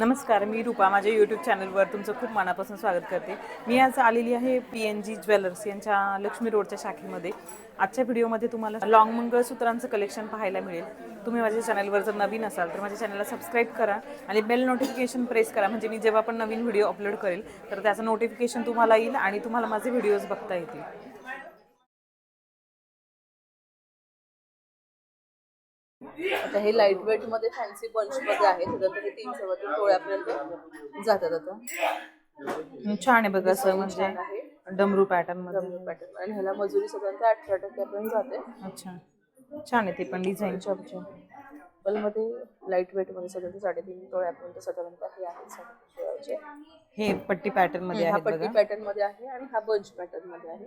नमस्कार मी रूपा. माझ्या यूट्यूब चॅनलवर तुमचं खूप मनापासून स्वागत करते. मी आज आलेली आहे पी एन जी ज्वेलर्स यांच्या लक्ष्मी रोडच्या शाखेमध्ये. आजच्या व्हिडिओमध्ये तुम्हाला लॉंग मंगळसूत्रांचं कलेक्शन पाहायला मिळेल. तुम्ही माझ्या चॅनलवर जर नवीन असाल तर माझ्या चॅनलला सबस्क्राईब करा आणि बेल नोटिफिकेशन प्रेस करा. म्हणजे मी जेव्हा पण नवीन व्हिडिओ अपलोड करेल तर त्याचं नोटिफिकेशन तुम्हाला येईल आणि तुम्हाला माझे व्हिडिओज बघता येतील. आता हे लाइट वेटमध्ये फॅन्सी बंच मध्ये आहे हे तीन सव्वा तीन टोळ्यापर्यंत जातात आता. छान आहे बघा असं म्हणजे आहे. डमरू पॅटर्नमध्ये. pattern. आणि ह्याला मजुरी साधारणतः अठरा टक्क्यापर्यंत जाते. अच्छा. छान आहे ते पण डिझाईन चप्पलमध्ये लाइट वेटमध्ये साधारणतः साडेतीन टोळ्यापर्यंत साधारणतः हे साडेतीनशे हे पट्टी पॅटर्नमध्ये हा आहेत पट्टी पॅटर्नमध्ये आहे आणि हा बंच पॅटर्नमध्ये आहे.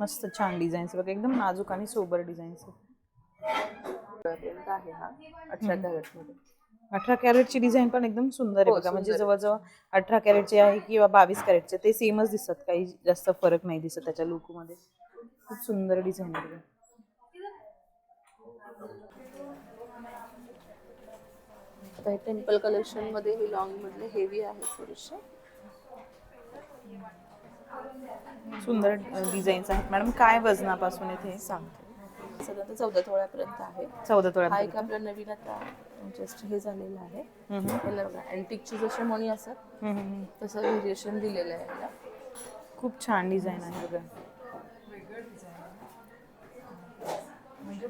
मस्त छान डिझाईन्स बघा. एकदम नाजूक आणि सोबर डिझाईन्स आहे हा. अठरा कॅरेटची डिझाईन पण एकदम सुंदर आहे हो, बघा. म्हणजे सुंदर. जवळजवळ अठरा कॅरेटचे आहे किंवा बावीस कॅरेटचे ते सेमच दिसतात. काही जास्त फरक नाही दिसत त्याच्या लुकमध्ये. खूप सुंदर डिझाईन आहे बघा. आता हे टेम्पल कलेक्शनमध्ये हे लॉंग मधले हेवी आहे थोडेसे. सुंदर डिझाईन्स आहेत. मॅडम काय वजनापासून येथे सांगते. साधारणतः चौदा तोळ्यापर्यंत आहे. चौदा हा एक आपला नवीन आता जस्ट हे झालेलं आहे. याला बघा अँटिकची जसे मणी असतात तसं व्हेरिएशन दिलेलं आहे याला. खूप छान डिझाईन आहे बघा.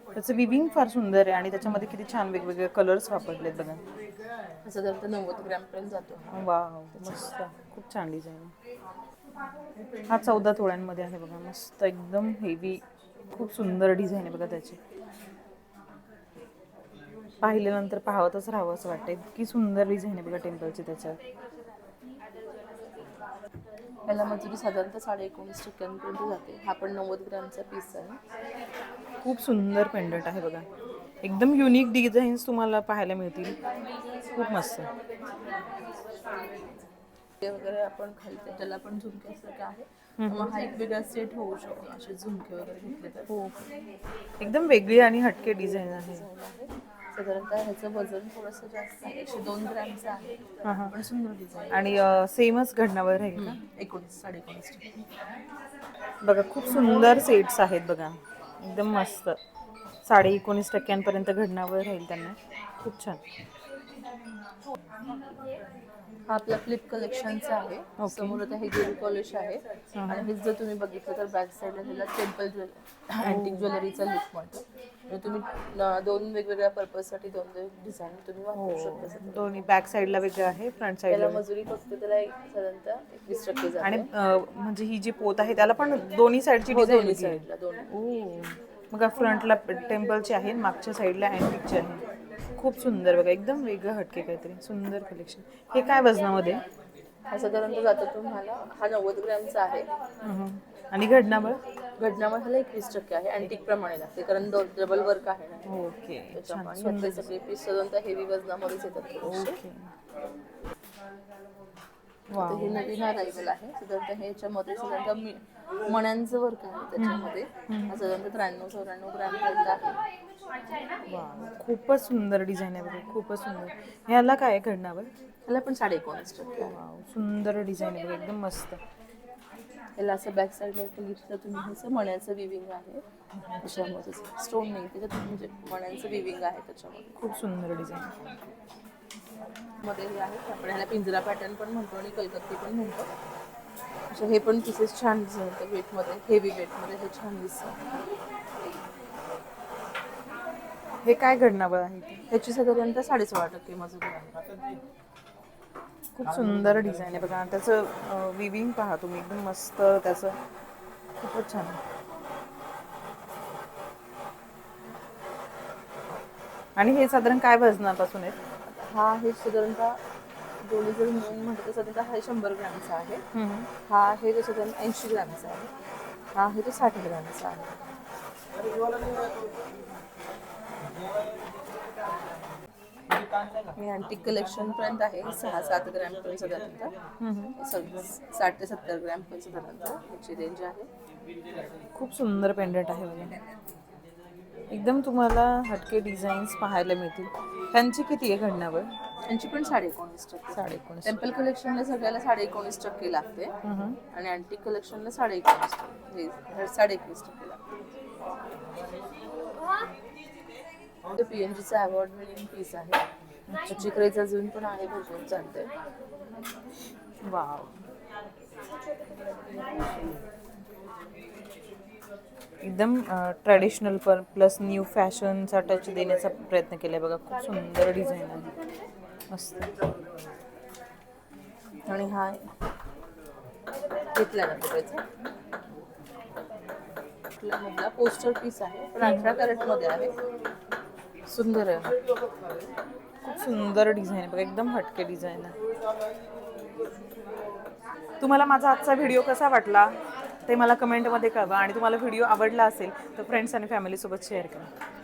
त्याचं विविंग फार सुंदर आहे आणि त्याच्यामध्ये किती छान वेगवेगळे कलर्स वापरलेत बघा. हा साधारणतः नव्वद ग्रॅम पर्यंत जातो. वाव मस्त. खूप छान डिझाईन आहे. हा चौदा तोळ्यांमध्ये आहे बघा मस्त एकदम हेवी खूप सुंदर डिझाईन आहे बघा त्याची. पाहिल्यानंतर पाहतच राहावं असं वाटतं. इतकी सुंदर डिझाईन आहे बघा टेम्पलची त्याच्यात. याला मजुरी साधारणतः साडे एकोणीस टक्क्यांपर्यंत जाते. हा पण नव्वद ग्रॅमचा पीस आहे. खूप सुंदर पेंडंट आहे बघा. एकदम युनिक डिझाईन्स तुम्हाला पाहायला मिळतील. खूप मस्त. ते वगैरे आपण खालते त्याला पण झुमके असं आहे. मग हा एक वेगळा सेट होऊ शकतो असे झुमके वगैरे घेतले तर. हो. एकदम वेगळी आणि हटके डिझाईन आहे. साधारणतः ह्याचं वजन थोडंसं जास्त आहे एकशे दोन ग्रॅमचं आहे. पण सुंदर डिझाईन आणि सेमच घडणावर राहील का? एकोणीस साडे एकोणीस टक्के. बघा खूप सुंदर सेट्स आहेत बघा. एकदम मस्त. साडे एकोणीस टक्क्यांपर्यंत घडणावर राहील त्यांना. खूप छान. हा आपला फ्लिप कलेक्शनचा आहे. समोर आता हे गेरू पॉलिश आहे. आणि हे जर तुम्ही बघितलं तर बॅक साईडला त्याला टेम्पल ज्वेल अँटिक ज्वेलरीचा लुक म्हणतो म्हणजे तुम्ही दोन वेगवेगळ्या पर्पजसाठी दोन दोन डिझाईन तुम्ही वापरू शकता. दोन्ही बॅक साईडला वेगळं आहे फ्रंट साईडला मजुरी फक्त त्याला एक साधारणतः एकवीस टक्के आणि म्हणजे ही जी पोत आहे त्याला पण दोन्ही साईडची हो, दोन्ही साईडला दोन्ही. मग फ्रंटला टेम्पलची आहे मागच्या साईडला अँटिकची आहे. खूप सुंदर बघा एकदम वेगळं हटके काहीतरी सुंदर कलेक्शन हे काय वजनामध्ये? हा साधारणतः जातो तुम्हाला हा नव्वद ग्रॅमचा आहे. आणि घडणावर घटनावर ह्याला एकवीस टक्के आहे अँटिक प्रमाणे लागते कारण डबल वर्क आहे ना. ओके त्याच्यामुळे ह्यातले सगळे पीस साधारणतः हेवी वजनामध्येच येतात. ओके. तर हे नवीन अरायवल आहे. साधारणतः ह्याच्यामध्ये साधारणतः मी- मण्यांचं वर्क आहे त्याच्यामध्ये. हा साधारणतः त्र्याण्णव चौऱ्याण्णव ग्रॅम पर्यंत आहे. वा खूपच सुंदर डिझाईन आहे बघा खूपच सुंदर. ह्याला काय आहे घडणावर? ह्याला पण साडे एकोणीस टक्के आहे. वाव सुंदर डिझाईन आहे बघा एकदम मस्त. ह्याला असं बॅक साईडला बघितलं तुम्ही ह्याचं मण्याचं विविंग आहे. त्याच्यामध्ये स्टोन नाही त्याच्यात म्हणजे मण्यांचं विविंग आहे त्याच्यामध्ये. खूप सुंदर डिझाईन मध्ये हे आहे. आपण ह्याला पिंजरा पॅटर्न पण म्हणतो आणि कलकत्ती पण म्हणतो. असे हे पण पीसेस छान दिसतात वेटमध्ये हेवी वेटमध्ये हे छान दिसतं हे काय घडणावर आहे त्याची ह्याची साधारणतः साडेसोळा टक्के मजुरी आहे. खूप सुंदर डिझाईन आहे बघा. त्याचं विविंग पहा तुम्ही. एकदम मस्त त्याचं. खूपच छान आणि हे साधारण काय वजनापासून आहे? हा हे साधारणतः दोन्ही जर मिळून म्हटलं तर साधारणतः हा शंभर ग्रॅमचा आहे. हा आहे तो साधारण ऐंशी ग्रॅमचा आहे. हा आहे तो साठ ग्रॅमचा आहे. मी अँटिक कलेक्शन पर्यंत आहे. सहा सात ग्रॅम पर्यंत साधारणतः साठ ते सत्तर ग्रॅम पर्यंत साधारणतः ह्याची रेंज आहे. खूप सुंदर पेंडंट आहे बघा. एकदम तुम्हाला हटके डिझाईन्स पाहायला मिळतील. त्यांची किती आहे घडणावर यांची पण साडे एकोणीस टक्के. साडे एकोणीस टेम्पल कलेक्शनला सगळ्याला साडे एकोणीस टक्के लागते. आणि अँटिक कलेक्शनला साडे एकोणीस टक्के. साडे एकवीस टक्के लागते. पीएनजीचा अवॉर्ड विनिंग पीस आहे. त्याची क्रेज अजून पण आहे भरपूर चालते वाव. एकदम ट्रॅडिशनल पण प्लस न्यू फॅशनचा टच देण्याचा प्रयत्न केलाय बघा. खूप सुंदर डिझाईन आहे. मस्त. आणि हा त्याचा. मधला. पोस्टर पीस आहे. पण अठरा कॅरेटमध्ये आहे. सुंदर आहे. खूप सुंदर डिझाईन आहे बघा. एकदम हटके डिझाईन आहे. तुम्हाला माझा आजचा व्हिडिओ कसा वाटला? ते मला कमेंटमध्ये कळवा आणि तुम्हाला व्हिडिओ आवडला असेल तर फ्रेंड्स आणि फॅमिलीसोबत शेअर करा.